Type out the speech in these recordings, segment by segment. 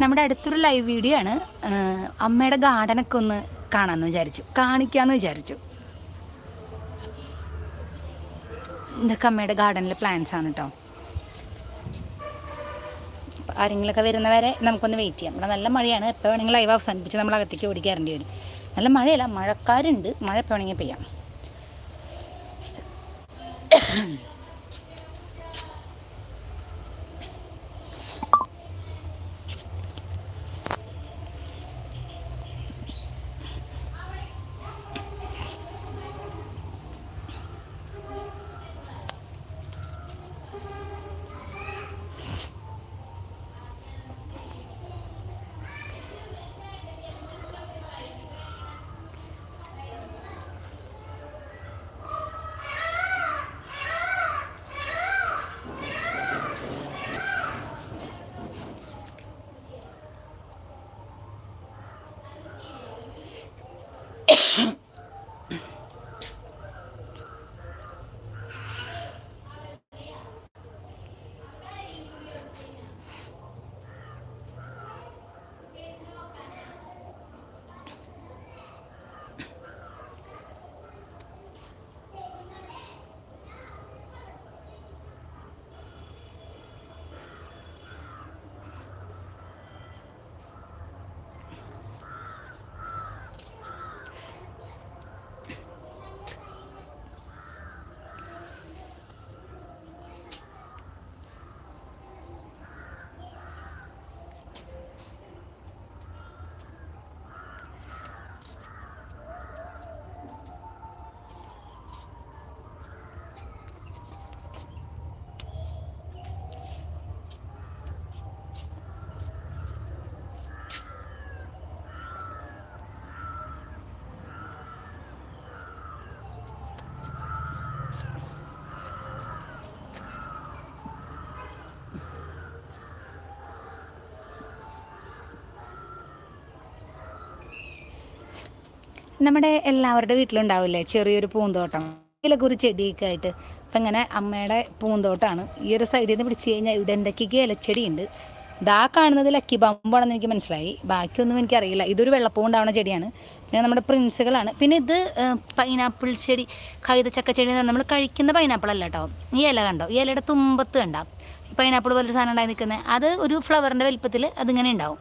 നമ്മുടെ അടുത്തൊരു live video ആണ്. അമ്മയുടെ ഗാർഡനൊക്കെ ഒന്ന് കാണാമെന്ന് വിചാരിച്ചു. കാണിക്കാമെന്ന് വിചാരിച്ചു. ഇതൊക്കെ അമ്മയുടെ ഗാർഡനിലെ പ്ലാന്റ്സ് ആണ് കേട്ടോ ആരെങ്കിലുമൊക്കെ വരുന്നവരെ നമുക്കൊന്ന് വെയിറ്റ് ചെയ്യാം. ഇവിടെ നല്ല മഴയാണ്. എപ്പോൾ വേണമെങ്കിൽ ലൈവ് അവസാനിപ്പിച്ച് നമ്മൾ അകത്തേക്ക് ഓടിക്കാറേണ്ടി വരും. നല്ല മഴയല്ല മഴക്കാരുണ്ട്. മഴ എപ്പോൾ വേണമെങ്കിൽ പെയ്യാം. നമ്മുടെ എല്ലാവരുടെ വീട്ടിലുണ്ടാവില്ലേ? ചെറിയൊരു പൂന്തോട്ടം. ഇതിലൊക്കെ ഒരു ചെടിയൊക്കെ ആയിട്ട്. അപ്പം ഇങ്ങനെ അമ്മയുടെ പൂന്തോട്ടമാണ് ഈ ഒരു സൈഡിൽ നിന്ന് പിടിച്ച് കഴിഞ്ഞാൽ ഇവിടെ എന്തൊക്കെയൊക്കെ ഇലച്ചെടി ഉണ്ട് ഇതാ കാണുന്നത് ലക്കി ബമ്പാണെന്ന് എനിക്ക് മനസ്സിലായി. ബാക്കിയൊന്നും എനിക്കറിയില്ല. ഇതൊരു വെള്ളപ്പൂ ഉണ്ടാവുന്ന ചെടിയാണ്. പിന്നെ നമ്മുടെ പ്രിൻസുകളാണ്. പിന്നെ ഇത് പൈനാപ്പിൾ ചെടി കൈതച്ചക്ക ചെടി നമ്മൾ കഴിക്കുന്ന പൈനാപ്പിൾ അല്ല കേട്ടോ ഈ ഇല കണ്ടോ? ഈ ഇലയുടെ തുമ്പത്ത് കണ്ടോ. പൈനാപ്പിൾ പോലൊരു സാധനം ഉണ്ടായി നിൽക്കുന്നത് അത് ഒരു ഫ്ലവറിന്റെ വലിപ്പത്തിൽ അതിങ്ങനെ ഉണ്ടാവും.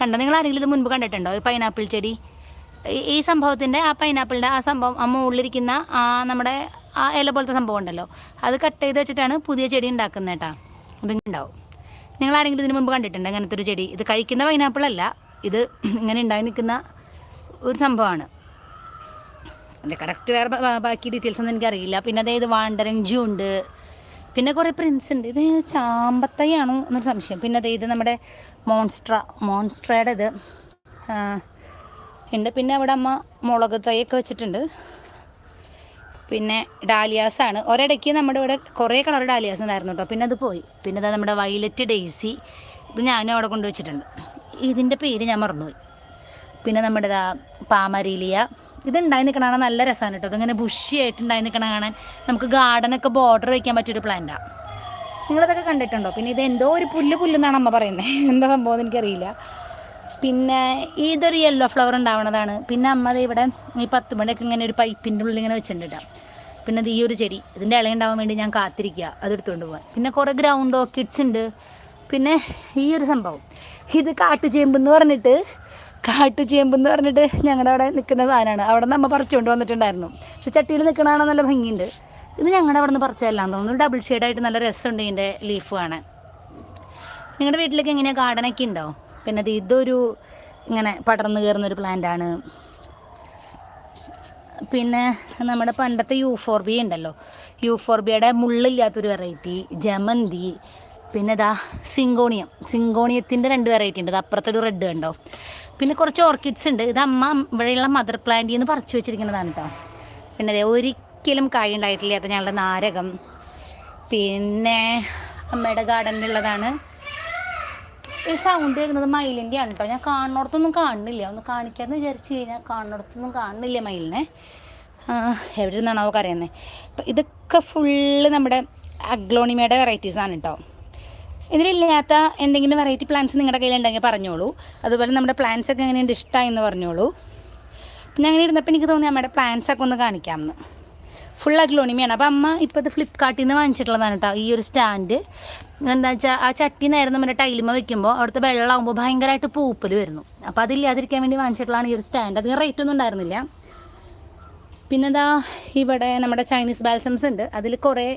കണ്ടോ? നിങ്ങൾ ആരെങ്കിലും ഇത് മുൻപ് കണ്ടിട്ടുണ്ടോ? ഈ പൈനാപ്പിൾ ചെടി? ഈ- സംഭവത്തിന്റെ ആ പൈനാപ്പിളിന്റെ ആ സംഭവം അമ്മ മുകളിലിരിക്കുന്ന ആ നമ്മുടെ ആ ഇല പോലത്തെ സംഭവം ഉണ്ടല്ലോ. അത് കട്ട് ചെയ്ത് വെച്ചിട്ടാണ് പുതിയ ചെടി ഉണ്ടാക്കുന്നത് കേട്ടോ. അപ്പം ഉണ്ടാവും. നിങ്ങൾ ആരെങ്കിലും ഇതിന് മുമ്പ് കണ്ടിട്ടുണ്ടോ അങ്ങനത്തെ ഒരു ചെടി? ഇത് കഴിക്കുന്ന പൈനാപ്പിൾ അല്ല. ഇത് ഇങ്ങനെ ഉണ്ടായി നിൽക്കുന്ന ഒരു സംഭവമാണ്. അതിന്റെ കറക്റ്റ് വേറെ ബാക്കി ഡീറ്റെയിൽസ് ഒന്നും എനിക്കറിയില്ല. പിന്നെ അതായത് വാണ്ടരഞ്ചു ഉണ്ട്. പിന്നെ കുറേ പ്രിൻസ് ഉണ്ട്. ഇത് ചാമ്പത്തയാണോ എന്നൊരു സംശയം. പിന്നെ അതായത് നമ്മുടെ മോൺസ്ട്ര മോൺസ്ട്രയുടെ ഇത് ഉണ്ട്. പിന്നെ അവിടെ അമ്മ മുളക് തൈയൊക്കെ വെച്ചിട്ടുണ്ട്. പിന്നെ ഡാലിയാസാണ്. ഒരിടയ്ക്ക് നമ്മുടെ ഇവിടെ കുറേ കളർ ഡാലിയാസ് ഉണ്ടായിരുന്നു കേട്ടോ. പിന്നെ അത് പോയി. പിന്നെ അതാ നമ്മുടെ വയലറ്റ് ഡെയ്സി. ഇത് ഞാനും അവിടെ കൊണ്ടുവച്ചിട്ടുണ്ട് ഇതിന്റെ പേര് ഞാൻ മറന്നുപോയി. പിന്നെ നമ്മുടെ ഇതാ പാമരീലിയ. ഇത് ഉണ്ടായി നിൽക്കണ കാണാൻ നല്ല രസമാണ് കേട്ടോ. ഇതിങ്ങനെ ബുഷിയായിട്ട് ഉണ്ടായി നിൽക്കണ കാണാൻ നമുക്ക് ഗാർഡനൊക്കെ ബോർഡർ വയ്ക്കാൻ പറ്റിയൊരു പ്ലാന്റാണ് നിങ്ങളതൊക്കെ കണ്ടിട്ടുണ്ടോ? പിന്നെ ഇത് എന്തോ ഒരു പുല്ല് പുല്ലെന്നാണ് അമ്മ പറയുന്നത് എന്താ സംഭവം എനിക്കറിയില്ല. പിന്നെ ഇതൊരു യെല്ലോ ഫ്ലവർ ഉണ്ടാവണതാണ്. പിന്നെ അമ്മ ഇവിടെ ഈ പത്ത് മണിയൊക്കെ ഇങ്ങനെ ഒരു പൈപ്പിന്റെ ഉള്ളിൽ ഇങ്ങനെ വെച്ചിട്ടുണ്ട് പിന്നെ ഈ ഒരു ചെടി ഇതിന്റെ ഇളയുണ്ടാവാൻ വേണ്ടി ഞാൻ കാത്തിരിക്കുക അതെടുത്തുകൊണ്ട് പോകാൻ പിന്നെ കുറേ ഗ്രൗണ്ട് ഓർക്കിഡ്സ് ഉണ്ട്. പിന്നെ ഈ ഒരു സംഭവം. ഇത് കാട്ടുചേമ്പെന്ന് പറഞ്ഞിട്ട് കാട്ടുചേമ്പെന്ന് പറഞ്ഞിട്ട് ഞങ്ങളുടെ അവിടെ നിൽക്കുന്ന സാധനമാണ്. അവിടെ നിന്ന് അമ്മ പറിച്ചുകൊണ്ട് വന്നിട്ടുണ്ടായിരുന്നു. പക്ഷെ ചട്ടിയിൽ നിൽക്കണതാണ് നല്ല ഭംഗിയുണ്ട്. ഇത് ഞങ്ങളുടെ അവിടെ നിന്ന് പറിച്ചതല്ലാന്ന് തോന്നുന്നു. ഡബിൾ ഷെയ്ഡായിട്ട് നല്ല രസമുണ്ട് ഇതിന്റെ ലീഫ് കാണാൻ. നിങ്ങളുടെ വീട്ടിലൊക്കെ എങ്ങനെയാണ് ഗാർഡനൊക്കെ ഉണ്ടോ? പിന്നെ അത് ഇതൊരു ഇങ്ങനെ പടർന്നു കയറുന്നൊരു പ്ലാന്റ് ആണ്. പിന്നെ നമ്മുടെ പണ്ടത്തെ യൂഫോർബിയ ഉണ്ടല്ലോ. യൂഫോർബിയയുടെ മുള്ളില്ലാത്തൊരു വെറൈറ്റി ജമന്തി പിന്നെ ഇതാ സിങ്കോണിയം. സിങ്കോണിയത്തിന്റെ രണ്ട് വെറൈറ്റി ഉണ്ട്. അപ്പുറത്തൊരു റെഡ് ഉണ്ടോ പിന്നെ കുറച്ച് ഓർക്കിഡ്സ് ഉണ്ട്. ഇത് അമ്മ ഇവിടെയുള്ള മദർ പ്ലാന്റിൽ നിന്ന് പറിച്ചു വെച്ചിരിക്കുന്നതാണ് കേട്ടോ പിന്നെ അതെ ഒരിക്കലും കായ ഉണ്ടായിട്ടില്ലാത്ത ഞങ്ങളുടെ നാരകം. പിന്നെ അമ്മയുടെ ഗാർഡനിലുള്ളതാണ് ഈ സൗണ്ട് കേൾക്കുന്നത് മയിലിന്റെ ആണ് കേട്ടോ ഞാൻ കാണുന്നിടത്തൊന്നും കാണുന്നില്ല ഒന്ന് കാണിക്കാമെന്ന് വിചാരിച്ചു കഴിഞ്ഞാൽ കാണുന്നിടത്തൊന്നും കാണുന്നില്ല മയിലിനെ. എവിടെ നിന്നാണോ അറിയുന്നത് അപ്പം ഇതൊക്കെ ഫുള്ള് നമ്മുടെ അഗ്ലോണിമയുടെ വെറൈറ്റീസ് ആണ് കേട്ടോ ഇതിലില്ലാത്ത എന്തെങ്കിലും വെറൈറ്റി പ്ലാന്റ്സ് നിങ്ങളുടെ കയ്യിലുണ്ടെങ്കിൽ പറഞ്ഞോളൂ. അതുപോലെ നമ്മുടെ പ്ലാന്റ്സ് ഒക്കെ എങ്ങനെയുണ്ട്? ഇഷ്ടമായി എന്ന് പറഞ്ഞോളൂ. പിന്നെ അങ്ങനെ ഇരുന്നപ്പോൾ എനിക്ക് തോന്നി അമ്മയുടെ പ്ലാന്റ്സ് ഒക്കെ ഒന്ന് കാണിക്കാമെന്ന്. ഫുൾ അഗ്ലോണിമയാണ്. അപ്പോൾ അമ്മ ഇപ്പോൾ ഇത് ഫ്ലിപ്കാർട്ടിൽ നിന്ന് വാങ്ങിച്ചിട്ടുള്ളതാണ് കേട്ടോ ഈ ഒരു സ്റ്റാൻഡ് എന്താ വെച്ചാൽ ആ ചട്ടി നേരം നമ്മുടെ ടൈലിമ വെക്കുമ്പോൾ അവിടുത്തെ വെള്ളമാകുമ്പോൾ ഭയങ്കരമായിട്ട് പൂപ്പൽ വരുന്നു. അപ്പോൾ അതില്ലാതിരിക്കാൻ വേണ്ടി വാങ്ങിച്ചിട്ടുള്ളതാണ് ഈ ഒരു സ്റ്റാൻഡ് അധികം റേറ്റ് ഒന്നും ഉണ്ടായിരുന്നില്ല. പിന്നെന്താ ഇവിടെ നമ്മുടെ ചൈനീസ് ബാൽസംസ് ഉണ്ട്. അതിൽ കുറേ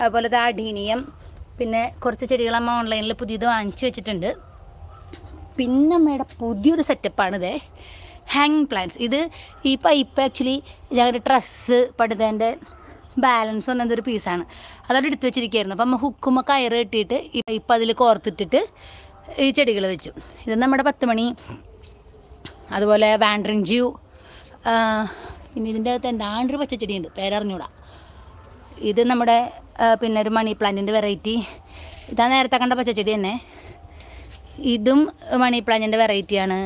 അതുപോലെ അഡീനിയം പിന്നെ കുറച്ച് ചെടികൾ അമ്മ ഓൺലൈനിൽ പുതിയത് വാങ്ങിച്ചു വെച്ചിട്ടുണ്ട്. പിന്നെ അമ്മയുടെ പുതിയൊരു സെറ്റപ്പാണിത് ഹാങ് പ്ലാന്റ്സ് ഇത് ഈ പൈപ്പ് ആക്ച്വലി ഞങ്ങളുടെ ഡ്രസ്സ് പടുതേന്റെ ബാലൻസ് വന്ന എന്തൊരു പീസാണ് അതവിടെ എടുത്തു വെച്ചിരിക്കുകയായിരുന്നു. അപ്പം നമ്മൾ ഹുക്കുമ്മ കയറ് കെട്ടിയിട്ട് ഈ പൈപ്പ് അതിൽ കോർത്തിട്ടിട്ട് ഈ ചെടികൾ വെച്ചു. ഇത് നമ്മുടെ പത്ത് മണി അതുപോലെ വാൻഡ്രിങ് ജ്യൂ പിന്നെ ഇതിന്റെ അകത്ത് എന്താണ്ടൊരു പച്ചച്ചെടിയുണ്ട് പേരറിഞ്ഞൂടാ. ഇത് നമ്മുടെ പിന്നെ ഒരു മണി പ്ലാന്റിന്റെ വെറൈറ്റി ഇതാ നേരത്തെ കണ്ട പച്ചച്ചെടി തന്നെ. ഇതും മണി പ്ലാന്റിന്റെ വെറൈറ്റിയാണ്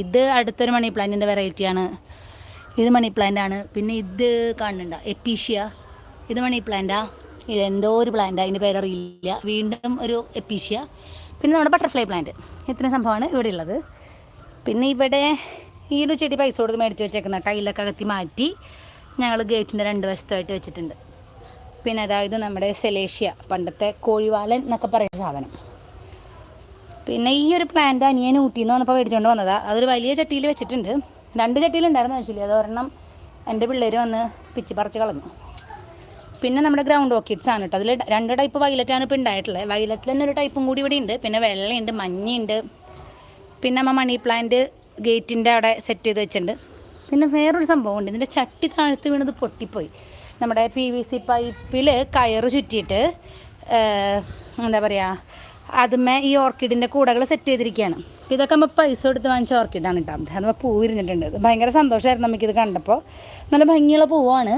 ഇത് അടുത്തൊരു മണി പ്ലാന്റിന്റെ വെറൈറ്റിയാണ് ഇത് മണി പ്ലാന്റ് ആണ്. പിന്നെ ഇത് കാണുന്നുണ്ട? എപ്പീഷ്യ ഇത് മണി പ്ലാന്റാ ഇത് എന്തോ ഒരു പ്ലാന്റ് അതിന്റെ പേരറിയില്ല വീണ്ടും ഒരു എപ്പീഷ്യ പിന്നെ നമ്മുടെ ബട്ടർഫ്ലൈ പ്ലാന്റ് ഇത്രയും സംഭവമാണ് ഇവിടെ ഉള്ളത്. പിന്നെ ഇവിടെ ഈ ഒരു ചെടി പൈസ കൊടുത്ത് മേടിച്ച് വെച്ചേക്കുന്ന ടൈലൊക്കെ അകത്തി മാറ്റി ഞങ്ങൾ ഗേറ്റിന്റെ രണ്ട് വശത്തായിട്ട് വെച്ചിട്ടുണ്ട്. പിന്നെ അതായത് നമ്മുടെ സെലേഷ്യ പണ്ടത്തെ കോഴിവാലൻ എന്നൊക്കെ പറയുന്ന സാധനം. പിന്നെ ഈ ഒരു പ്ലാന്റ് അനിയൻ ഊട്ടിയിൽ വന്നപ്പോൾ മേടിച്ചുകൊണ്ട് വന്നതാണ് അതൊരു വലിയ ചട്ടിയിൽ വെച്ചിട്ടുണ്ട്. രണ്ട് ചട്ടിയിലുണ്ടായിരുന്നു ആക്ച്വലി. അത് ഒരെണ്ണം എന്റെ പിള്ളേർ വന്ന് പിച്ചി പറിച്ച് കളഞ്ഞു. പിന്നെ നമ്മുടെ ഗ്രൗണ്ട് ഓർക്കിഡ്സ് ആണ് കേട്ടോ അതിൽ രണ്ട് ടൈപ്പ് വയലറ്റാണ് ഇപ്പോൾ ഉണ്ടായിട്ടുള്ളത് വയലറ്റിൽ തന്നെ ഒരു ടൈപ്പും കൂടി ഇവിടെ ഉണ്ട് പിന്നെ വെള്ളയുണ്ട് മഞ്ഞയുണ്ട്. പിന്നെ നമ്മൾ മണി പ്ലാന്റ് ഗേറ്റിന്റെ അവിടെ സെറ്റ് ചെയ്ത് വെച്ചിട്ടുണ്ട് പിന്നെ വേറൊരു സംഭവമുണ്ട് ഇതിന്റെ ചട്ടി താഴ്ത്ത് വീണത് പൊട്ടിപ്പോയി. നമ്മുടെ പി വി സി പൈപ്പിൽ കയറ് ചുറ്റിയിട്ട് എന്താ പറയുക അതുമേ ഈ ഓർക്കിഡിന്റെ കൂടകൾ സെറ്റ് ചെയ്തിരിക്കുകയാണ്. ഇതൊക്കെ നമ്മൾ പൈസ കൊടുത്ത് വാങ്ങിച്ച ഓർക്കിഡാണ് കേട്ടോ അത് പൂ വിരിഞ്ഞിട്ടുണ്ട്. ഇത് ഭയങ്കര സന്തോഷമായിരുന്നു നമുക്കിത് കണ്ടപ്പോൾ നല്ല ഭംഗിയുള്ള പൂവാണ്.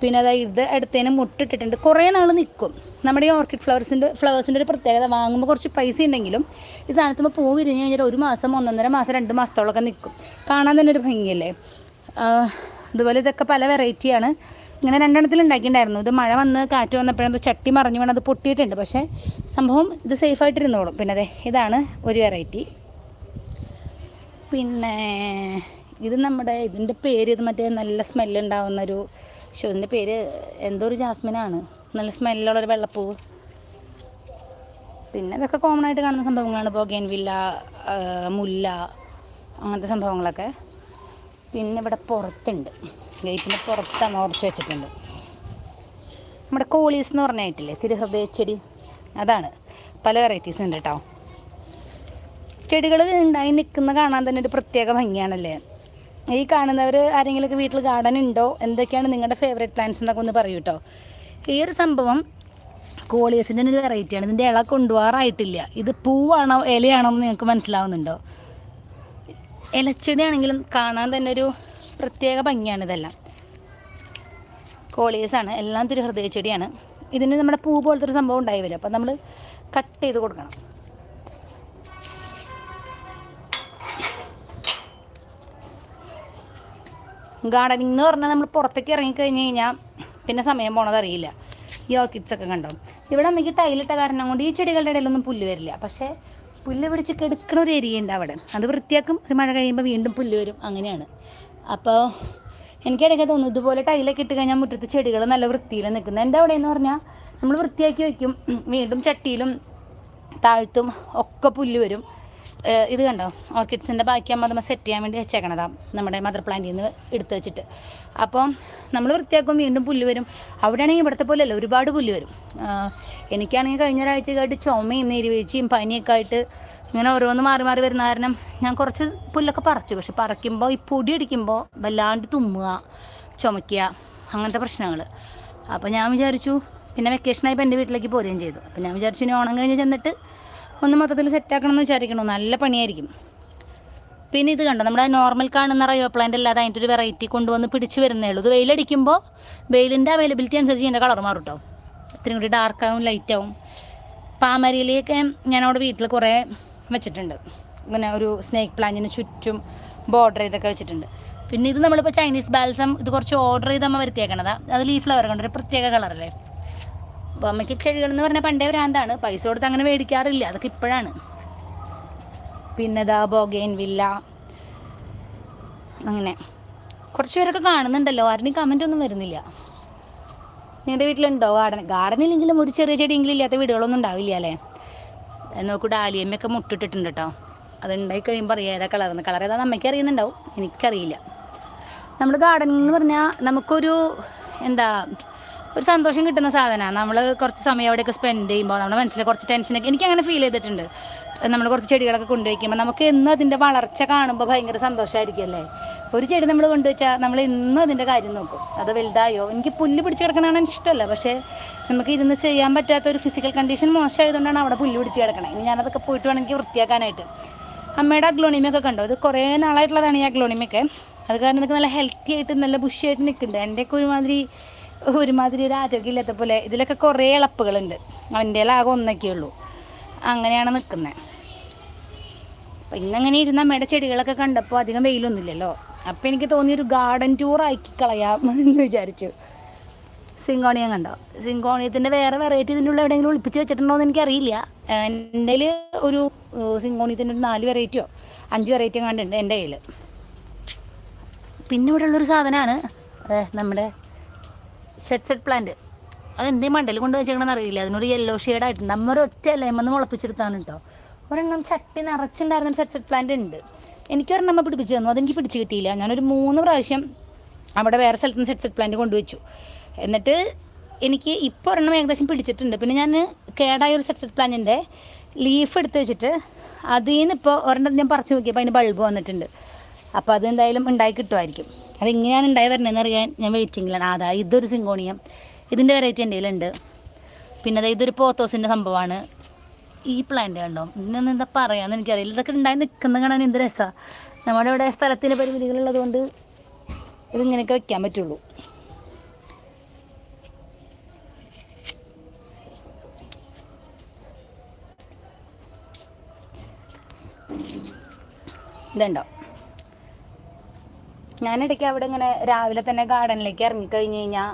പിന്നെ അതായത് ഇത് അടുത്തതിന് മുട്ടിട്ടിട്ടുണ്ട്. കുറേ നാൾ നിൽക്കും നമ്മുടെ ഈ ഓർക്കിഡ് ഫ്ലവേഴ്സിന്റെ ഫ്ലവേഴ്സിന്റെ ഒരു പ്രത്യേകത വാങ്ങുമ്പോൾ കുറച്ച് പൈസ ഉണ്ടെങ്കിലും ഈ സാധനത്തുമ്പോൾ പൂ വിരിഞ്ഞ് കഴിഞ്ഞാൽ ഒരു മാസം ഒന്നൊന്നര മാസം രണ്ട് മാസത്തോളമൊക്കെ നിൽക്കും കാണാൻ തന്നെ ഒരു ഭംഗിയല്ലേ? അതുപോലെ ഇതൊക്കെ പല വെറൈറ്റിയാണ് ഇങ്ങനെ രണ്ടെണ്ണത്തിൽ ഉണ്ടാക്കിയിട്ടുണ്ടായിരുന്നു. ഇത് മഴ വന്ന് കാറ്റ് വന്നപ്പോഴും ചട്ടി മറിഞ്ഞു വീണത് പൊട്ടിയിട്ടുണ്ട്. പക്ഷേ സംഭവം ഇത് സേഫായിട്ടിരുന്നോളും പിന്നെ അതെ ഇതാണ് ഒരു വെറൈറ്റി പിന്നെ ഇത് നമ്മുടെ ഇതിന്റെ പേര് ഇത് മറ്റേ നല്ല സ്മെല്ലുണ്ടാവുന്ന ഒരു ശോ ഇതിന്റെ പേര് എന്തോ ഒരു ജാസ്മിനാണ് നല്ല സ്മെല്ലുള്ളൊരു വെള്ളപ്പൂവ് പിന്നെ ഇതൊക്കെ കോമൺ ആയിട്ട് കാണുന്ന സംഭവങ്ങളാണ്. ബോഗേൻ വില്ല മുല്ല അങ്ങനത്തെ സംഭവങ്ങളൊക്കെ. പിന്നെ ഇവിടെ പുറത്തുണ്ട്. ഗേറ്റിന്റെ പുറത്ത് അമർച്ച് വെച്ചിട്ടുണ്ട്. നമ്മുടെ കോളീസ് എന്ന് പറഞ്ഞായിട്ടില്ലേ തിരുഹൃദയ ചെടി. അതാണ്. പല വെറൈറ്റീസ് ഉണ്ട് കേട്ടോ ചെടികൾ ഉണ്ടായി നിൽക്കുന്ന കാണാൻ തന്നെ ഒരു പ്രത്യേക ഭംഗിയാണല്ലേ? ഈ കാണുന്നവർ ആരെങ്കിലുമൊക്കെ വീട്ടിൽ ഗാർഡൻ ഉണ്ടോ? എന്തൊക്കെയാണ് നിങ്ങളുടെ ഫേവറേറ്റ് പ്ലാന്റ്സ് എന്നൊക്കെ ഒന്ന് പറയൂ കേട്ടോ ഈ ഒരു സംഭവം കോളിയസിന്റെ ഒരു വെറൈറ്റിയാണ് ഇതിന്റെ ഇള കൊണ്ടുപോകാറായിട്ടില്ല. ഇത് പൂവാണോ ഇലയാണോ എന്ന് നിങ്ങൾക്ക് മനസ്സിലാവുന്നുണ്ടോ? ഇലച്ചെടിയാണെങ്കിലും കാണാൻ തന്നെ ഒരു പ്രത്യേക ഭംഗിയാണ് ഇതെല്ലാം. കോളിയസാണ് എല്ലാം തിരുഹൃദയ ചെടിയാണ്. ഇതിന് നമ്മുടെ പൂ പോലത്തെ ഒരു സംഭവം ഉണ്ടായി വരും അപ്പം നമ്മൾ കട്ട് ചെയ്ത് കൊടുക്കണം. ഗാർഡനിങ് എന്ന് പറഞ്ഞാൽ നമ്മൾ പുറത്തേക്ക് ഇറങ്ങിക്കഴിഞ്ഞ് കഴിഞ്ഞാൽ പിന്നെ സമയം പോണത് അറിയില്ല. ഈ ഓർക്കിഡ്സ് ഒക്കെ കണ്ടോ? ഇവിടെ അമ്മയ്ക്ക് ടൈലിട്ട കാരണം കൊണ്ട് ഈ ചെടികളുടെ ഇടയിലൊന്നും പുല്ല് വരില്ല. പക്ഷേ പുല്ല് പിടിച്ച് കെടുക്കണ ഒരു ഏരിയ ഉണ്ട് അവിടെ. അത് വൃത്തിയാക്കും. ഒരു മഴ കഴിയുമ്പോൾ വീണ്ടും പുല്ല് വരും. അങ്ങനെയാണ്. അപ്പോൾ എനിക്കിടയ്ക്ക് തോന്നുന്നു ഇതുപോലെ ടൈലൊക്കെ ഇട്ട് കഴിഞ്ഞാൽ മുറ്റത്ത് ചെടികൾ നല്ല വൃത്തിയിൽ നിൽക്കുന്നത് എന്റെ അവിടെ എന്ന് പറഞ്ഞാൽ നമ്മൾ വൃത്തിയാക്കി വയ്ക്കും. വീണ്ടും ചട്ടിയിലും താഴ്ത്തും ഒക്കെ പുല്ല് വരും. ഇത് കണ്ടോ? ഓർക്കിഡ്സിന്റെ ബാക്കി അമ്മ നമ്മൾ സെറ്റ് ചെയ്യാൻ വേണ്ടി വെച്ചേക്കണതാ നമ്മുടെ മദർ പ്ലാന്റിൽ നിന്ന് എടുത്തു വെച്ചിട്ട്. അപ്പം നമ്മൾ വൃത്തിയാക്കും വീണ്ടും പുല്ല് വരും. അവിടെയാണെങ്കിൽ ഇവിടുത്തെ പോലെയല്ല ഒരുപാട് പുല്ല് വരും. എനിക്കാണെങ്കിൽ കഴിഞ്ഞ ഒരാഴ്ചയായിട്ട് ചുമയും നീരുവീഴ്ചയും പനിയൊക്കെ ആയിട്ട് ഇങ്ങനെ ഓരോന്ന് മാറി മാറി വരുന്ന കാരണം ഞാൻ കുറച്ച് പുല്ലൊക്കെ പറിച്ചു. പക്ഷെ പറിക്കുമ്പോൾ ഈ പൊടി അടിക്കുമ്പോൾ വല്ലാണ്ട് തുമ്മുക ചുമയ്ക്കുക അങ്ങനത്തെ പ്രശ്നങ്ങൾ അപ്പോൾ ഞാൻ വിചാരിച്ചു പിന്നെ വെക്കേഷനായപ്പോൾ എന്റെ വീട്ടിലേക്ക് പോരുകയും ചെയ്തു. അപ്പോൾ ഞാൻ വിചാരിച്ചു ഇനി ഓണം കഴിഞ്ഞ് ചെന്നിട്ട് ഒന്ന് മൊത്തത്തിൽ സെറ്റാക്കണം എന്ന് വിചാരിക്കണു നല്ല പണിയായിരിക്കും. പിന്നെ ഇത് കണ്ടോ? നമ്മുടെ നോർമൽ കാണുന്ന റയോ പ്ലാന്റ് അല്ലാതെ അതിന്റെ ഒരു വെറൈറ്റി കൊണ്ടുവന്ന് പിടിച്ച് വരുന്നേ ഉള്ളൂ. ഇത് വെയിലടിക്കുമ്പോൾ വെയിലിന്റെ അവൈലബിലിറ്റി അനുസരിച്ച് ഇതിന്റെ കളർ മാറും കേട്ടോ ഇത്രയും കൂടി ഡാർക്കാവും ലൈറ്റാവും പാമരയിലേക്ക് ഞാനവിടെ വീട്ടിൽ കുറേ വെച്ചിട്ടുണ്ട്. ഇങ്ങനെ ഒരു സ്നേക്ക് പ്ലാന്റിന് ചുറ്റും ബോർഡർ ചെയ്തൊക്കെ വെച്ചിട്ടുണ്ട്. പിന്നെ ഇത് നമ്മളിപ്പോൾ ചൈനീസ് ബാൽസം ഇത് കുറച്ച് ഓർഡർ ചെയ്ത് നമ്മൾ വരുത്തിയേക്കണതാ. അതിൽ ഫ്ലവർ കൊണ്ട് ഒരു പ്രത്യേക കളറല്ലേ അപ്പോൾ അമ്മയ്ക്ക് ചെടികൾ എന്ന് പറഞ്ഞാൽ പണ്ടേ ഭ്രാന്താണ്. പൈസ കൊടുത്ത് അങ്ങനെ മേടിക്കാറില്ല. അതൊക്കെ ഇപ്പോഴാണ്. പിന്നെ ദാ ബോഗെയിൻ വില്ല അങ്ങനെ. കുറച്ച് പേരൊക്കെ കാണുന്നുണ്ടല്ലോ. ആരും കമന്റ് ഒന്നും വരുന്നില്ല. നിങ്ങളുടെ വീട്ടിലുണ്ടോ? ഗാർഡൻ ഗാർഡനില്ലെങ്കിലും ഒരു ചെറിയ ചെടിയെങ്കിലും ഇല്ലാത്ത വീടുകളൊന്നും ഉണ്ടാവില്ല അല്ലേ? നോക്കൂ ഡാലിയമ്മയൊക്കെ മുട്ടിട്ടിട്ടുണ്ട് കേട്ടോ. അത് ഉണ്ടായി കഴിയുമ്പോൾ അറിയാം ഏതാ കളർന്ന് കളർ ഏതാണെന്ന് അമ്മയ്ക്ക് അറിയുന്നുണ്ടാവും. എനിക്കറിയില്ല. നമ്മൾ ഗാർഡനിങ് എന്ന് പറഞ്ഞാൽ നമുക്കൊരു എന്താ ഒരു സന്തോഷം കിട്ടുന്ന സാധനമാണ് നമ്മൾ കുറച്ച് സമയം അവിടെയൊക്കെ സ്പെൻഡ് ചെയ്യുമ്പോൾ നമ്മുടെ മനസ്സിൽ കുറച്ച് ടെൻഷനൊക്കെ എനിക്ക് അങ്ങനെ ഫീൽ ചെയ്തിട്ടുണ്ട്. നമ്മൾ കുറച്ച് ചെടികളൊക്കെ കൊണ്ടുവയ്ക്കുമ്പോൾ നമുക്ക് എന്നും അതിന്റെ വളർച്ച കാണുമ്പോൾ ഭയങ്കര സന്തോഷമായിരിക്കുമല്ലേ ഒരു ചെടി നമ്മൾ കൊണ്ടുവച്ചാൽ നമ്മൾ ഇന്നും അതിന്റെ കാര്യം നോക്കും. അത് വലുതായോ? എനിക്ക് പുല്ല് പിടിച്ച് കിടക്കുന്നതാണ് ഇഷ്ടമല്ല. പക്ഷേ നമുക്ക് ഇരുന്ന് ചെയ്യാൻ പറ്റാത്ത ഒരു ഫിസിക്കൽ കണ്ടീഷൻ മോശമായതുകൊണ്ടാണ് അവിടെ പുല്ല് പിടിച്ച് കിടക്കണത് ഇനി ഞാനതൊക്കെ പോയിട്ട് വേണമെങ്കിൽ വൃത്തിയാക്കാനായിട്ട്. അമ്മയുടെ അഗ്ലോണിമയൊക്കെ കണ്ടോ? ഇത് കുറേ നാളായിട്ടുള്ളതാണ് ഈ അഗ്ലോണിമയൊക്കെ. അത് കാരണം എനിക്ക് നല്ല ഹെൽത്തി ആയിട്ട് നല്ല ബുഷിയായിട്ട് നിൽക്കുന്നുണ്ട്. എന്റെയൊക്കെ ഒരുമാതിരി ഒരുമാതിരി ഒരു ആരോഗ്യമില്ലാത്ത പോലെ ഇതിലൊക്കെ കുറേ ഇളപ്പുകളുണ്ട്. അവന്റെ ആകെ ഒന്നൊക്കെ ഉള്ളൂ. അങ്ങനെയാണ് നിൽക്കുന്നത്. അപ്പം ഇന്നങ്ങനെ ഇരുന്ന അമ്മയുടെ ചെടികളൊക്കെ കണ്ടപ്പോൾ അധികം വെയിലൊന്നുമില്ലല്ലോ. അപ്പം എനിക്ക് തോന്നിയൊരു ഗാർഡൻ ടൂർ ആക്കി കളയാം എന്ന് വിചാരിച്ചു. സിങ്കോണിയം കണ്ടോ? സിങ്കോണിയത്തിന്റെ വേറെ വെറൈറ്റി ഇതിന്റെ ഉള്ള എവിടെയെങ്കിലും ഒളിപ്പിച്ച് വെച്ചിട്ടുണ്ടോ എന്ന് എനിക്കറിയില്ല. എന്റെ ഒരു സിങ്കോണിയത്തിന്റെ ഒരു നാല് വെറൈറ്റിയോ അഞ്ച് വെറൈറ്റി കണ്ടുണ്ട് എന്റെ കയ്യിൽ പിന്നെ ഇവിടെ ഉള്ളൊരു സാധനമാണ് നമ്മുടെ സെറ്റ് സെറ്റ് പ്ലാന്റ് അത് എന്തേ മണ്ടയിൽ കൊണ്ട് വെച്ചേക്കണമെന്ന് അറിയില്ല. അതിനൊരു യെല്ലോ ഷെയ്ഡായിട്ടുണ്ട് ഒറ്റ ഇലയമെന്ന് മുളപ്പിച്ചെടുത്താണ് കേട്ടോ ഒരെണ്ണം ചട്ടി നിറച്ചുണ്ടായിരുന്ന സെറ്റ് സെറ്റ് പ്ലാന്റ് ഉണ്ട്. എനിക്ക് ഒരെണ്ണം അമ്മ പിടിപ്പിച്ച് തന്നു. അതെനിക്ക് പിടിച്ച് കിട്ടിയില്ല. ഞാനൊരു മൂന്ന് പ്രാവശ്യം അവിടെ വേറെ സ്ഥലത്ത് നിന്ന് സെറ്റ് സെറ്റ് പ്ലാന്റ് കൊണ്ടുവച്ചു. എന്നിട്ട് എനിക്ക് ഇപ്പോൾ ഒരെണ്ണം ഏകദേശം പിടിച്ചിട്ടുണ്ട്. പിന്നെ ഞാൻ കേടായ ഒരു സെറ്റ് സെറ്റ് പ്ലാന്റിന്റെ ലീഫ് എടുത്ത് വെച്ചിട്ട് അതിൽ നിന്ന് ഇപ്പോൾ ഒരെണ്ണം ഞാൻ പറിച്ചു നോക്കിയപ്പോൾ അതിന് ബൾബ് വന്നിട്ടുണ്ട്. അപ്പോൾ അത് എന്തായാലും ഉണ്ടായി കിട്ടുമായിരിക്കും. അതെങ്ങനെയാണ് ഉണ്ടായി വരണതെന്ന് അറിയാൻ ഞാൻ വെയിറ്റിങ്ങിലാണ് അതാ ഇതൊരു സിങ്കോണിയം ഇതിന്റെ വെറൈറ്റി എന്റെ കയ്യിലുണ്ട്. പിന്നെ അതായത് ഇതൊരു പോത്തോസിന്റെ സംഭവമാണ് ഈ പ്ലാന്റ് കണ്ടോ? ഇതിനൊന്നും എന്താ പറയാന്ന് എനിക്കറിയില്ല. ഇതൊക്കെ ഉണ്ടായി നിൽക്കുന്ന കാണാൻ എന്ത് രസമാണ് നമ്മുടെ ഇവിടെ സ്ഥലത്തിന്റെ പരിമിതികളുള്ളത് കൊണ്ട് ഇതിങ്ങനെയൊക്കെ വെക്കാൻ പറ്റുള്ളൂ. ഇതുണ്ടോ? ഞാനിടയ്ക്ക് അവിടെ ഇങ്ങനെ രാവിലെ തന്നെ ഗാർഡനിലേക്ക് ഇറങ്ങിക്കഴിഞ്ഞ് കഴിഞ്ഞാൽ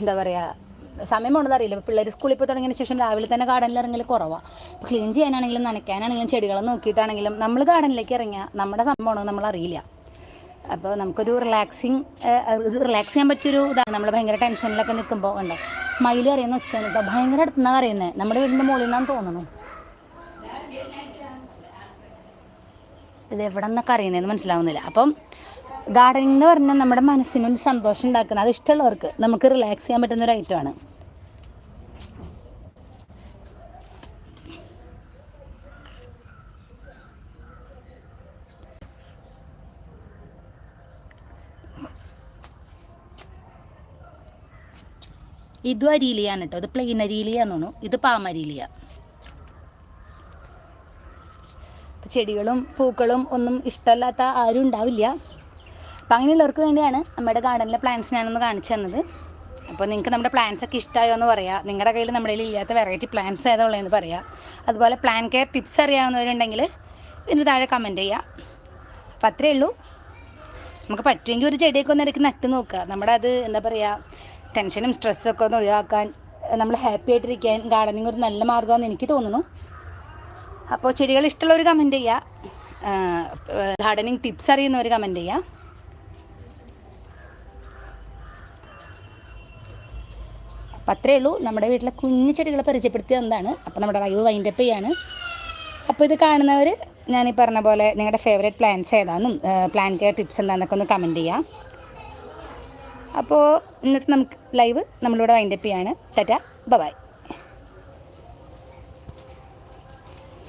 എന്താ പറയുക സമയം ഉണ്ടെന്നറിയില്ല ഇപ്പോൾ പിള്ളേർ സ്കൂളിൽ പോയി തുടങ്ങിയതിന് ശേഷം രാവിലെ തന്നെ ഗാർഡനിൽ ഇറങ്ങൽ കുറവാണ് അപ്പോൾ ക്ലീൻ ചെയ്യാനാണെങ്കിലും നനയ്ക്കാനാണെങ്കിലും ചെടികളെ നോക്കിയിട്ടാണെങ്കിലും നമ്മൾ ഗാർഡനിലേക്ക് ഇറങ്ങിയാൽ നമ്മുടെ സംഭവമാണോ നമ്മൾ അറിയില്ല അപ്പോൾ നമുക്കൊരു റിലാക്സിങ് റിലാക്സ് ചെയ്യാൻ പറ്റിയൊരു ഇതാണ്. നമ്മൾ ഭയങ്കര ടെൻഷനിലൊക്കെ നിൽക്കുമ്പോൾ ഉണ്ട് മയിൽ അറിയുന്ന കേട്ടോ. ഭയങ്കര അടുത്തുനിന്നാണ് അറിയുന്നത് നമ്മുടെ വീടിന്റെ മുകളിൽ നിന്നാണ് തോന്നുന്നു. ഇത് എവിടെ നിന്നൊക്കെ അറിയുന്നതെന്ന് മനസ്സിലാവുന്നില്ല. അപ്പം ഗാർഡനിങ് എന്ന് പറഞ്ഞാൽ നമ്മുടെ മനസ്സിനൊരു സന്തോഷം ഉണ്ടാക്കുന്ന അത് ഇഷ്ടമുള്ളവർക്ക് നമുക്ക് റിലാക്സ് ചെയ്യാൻ പറ്റുന്ന ഒരു ഐറ്റമാണ് ഇതും അരീലിയാണ് കേട്ടോ ഇത് പ്ലെയിൻ അരീലിയാന്ന് തോന്നുന്നു. ഇത് പാമരീലിയ ചെടികളും പൂക്കളും ഒന്നും ഇഷ്ടമല്ലാത്ത ആരും ഉണ്ടാവില്ല. അപ്പം അങ്ങനെയുള്ളവർക്ക് വേണ്ടിയാണ് നമ്മുടെ ഗാർഡനിലെ പ്ലാന്റ്സ് ഞാനൊന്ന് കാണിച്ചു തന്നത്. അപ്പോൾ നിങ്ങൾക്ക് നമ്മുടെ പ്ലാന്റ്സ് ഒക്കെ ഇഷ്ടമായോ എന്ന് പറയാം. നിങ്ങളുടെ കയ്യിൽ നമ്മുടെ കയ്യിൽ ഇല്ലാത്ത വെറൈറ്റി പ്ലാന്റ്സ് ഏതാ ഉള്ളതെന്ന് പറയാം. അതുപോലെ പ്ലാൻ കെയർ ടിപ്സ് അറിയാവുന്നവരുണ്ടെങ്കിൽ ഇതിന് താഴെ കമന്റ് ചെയ്യാം. അപ്പം അത്രയേ ഉള്ളൂ. നമുക്ക് പറ്റുമെങ്കിൽ ഒരു ചെടിയൊക്കെ ഒന്ന് ഇടയ്ക്ക് നട്ട് നോക്കുക. നമ്മുടെ അത് എന്താ പറയുക ടെൻഷനും സ്ട്രെസ്സൊക്കെ ഒന്ന് ഒഴിവാക്കാൻ നമ്മൾ ഹാപ്പി ആയിട്ടിരിക്കാൻ ഗാർഡനിങ് ഒരു നല്ല മാർഗമാണെന്ന് എനിക്ക് തോന്നുന്നു. അപ്പോൾ ചെടികൾ ഇഷ്ടമുള്ളവർ കമന്റ് ചെയ്യുക ഗാർഡനിങ് ടിപ്സ് അറിയുന്നവർ കമന്റ് ചെയ്യുക അപ്പം അത്രയേ ഉള്ളൂ. നമ്മുടെ വീട്ടിലെ കുഞ്ഞു ചെടികളെ പരിചയപ്പെടുത്തി തന്നതാണ് അപ്പോൾ നമ്മുടെ ലൈവ് വൈൻഡപ്പ് ചെയ്യാണ്. അപ്പോൾ ഇത് കാണുന്നവർ ഞാൻ ഈ പറഞ്ഞ പോലെ നിങ്ങളുടെ ഫേവറേറ്റ് പ്ലാൻസ് ഏതാണെന്നും പ്ലാൻ കെയർ ടിപ്സ് എന്താണെന്നൊക്കെ ഒന്ന് കമന്റ് ചെയ്യാം. അപ്പോൾ ഇന്നത്തെ നമുക്ക് ലൈവ് നമ്മളിവിടെ വൈൻഡപ്പ് ചെയ്യാണ്. ടാറ്റ. ബൈ